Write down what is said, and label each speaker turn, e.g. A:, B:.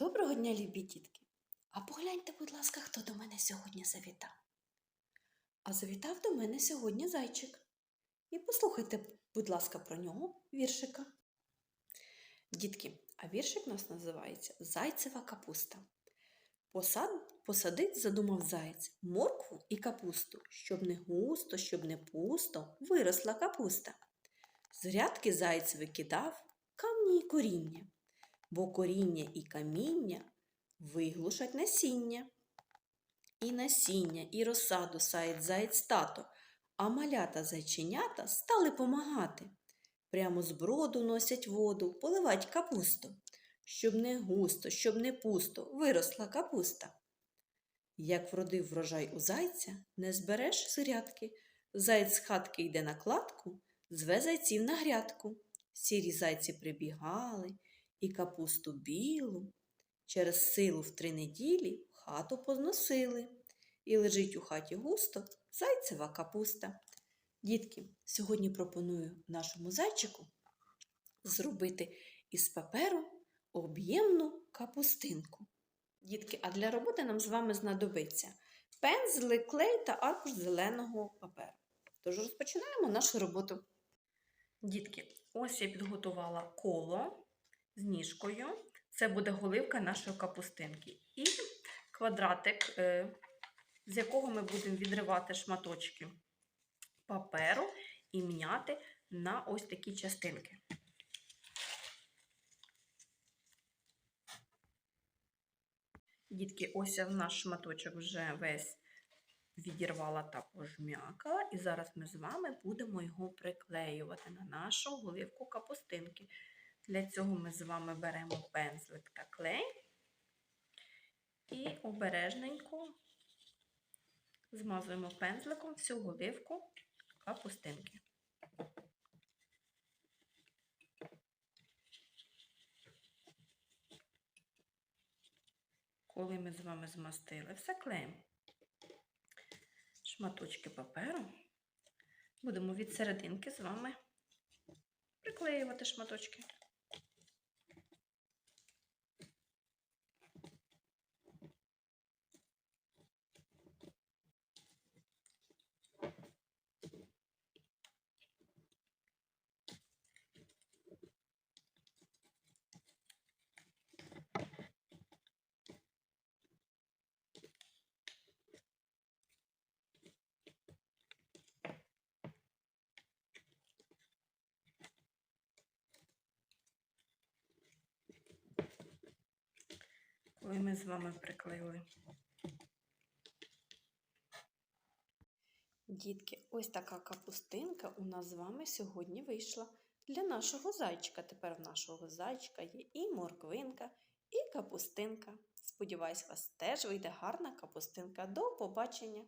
A: Доброго дня, любі дітки! А погляньте, будь ласка, хто до мене сьогодні завітав. А завітав до мене сьогодні зайчик. І послухайте, будь ласка, про нього віршика. Дітки, а віршик у нас називається Зайцева капуста. Посад, посадить, задумав заєць, моркву і капусту, щоб не густо, щоб не пусто, виросла капуста. З грядки заєць викидав камні й коріння бо коріння і каміння виглушать насіння. І насіння, і розсаду сають заєць тато, а малята зайченята стали помагати. Прямо з броду носять воду, поливать капусту, щоб не густо, щоб не пусто виросла капуста. Як вродив врожай у зайця, не збереш з грядки. Заєць з хатки йде на кладку, зве зайців на грядку. Сірі зайці прибігали, і капусту білу через силу в три неділі хату позносили, і лежить у хаті густо зайцева капуста. Дітки, сьогодні пропоную нашому зайчику зробити із паперу об'ємну капустинку. Дітки, а для роботи нам з вами знадобиться пензли, клей та аркуш зеленого паперу. Тож розпочинаємо нашу роботу. Дітки, ось я підготувала коло з ніжкою. Це буде голивка нашої капустинки. І квадратик, е, з якого ми будемо відривати шматочки паперу і міняти на ось такі частинки. Дітки, ось наш шматочок вже весь відірвала та пожмякала, і зараз ми з вами будемо його приклеювати на нашу голивку капустинки. Для цього ми з вами беремо пензлик та клей і обережненько змазуємо пензликом всю голивку капустинки. Коли ми з вами змастили все клеєм, шматочки паперу, будемо від серединки з вами приклеювати шматочки. Коли ми з вами приклеїли. Дітки, ось така капустинка у нас з вами сьогодні вийшла. Для нашого зайчика. Тепер в нашого зайчика є і морквинка, і капустинка. Сподіваюсь, у вас теж вийде гарна капустинка. До побачення!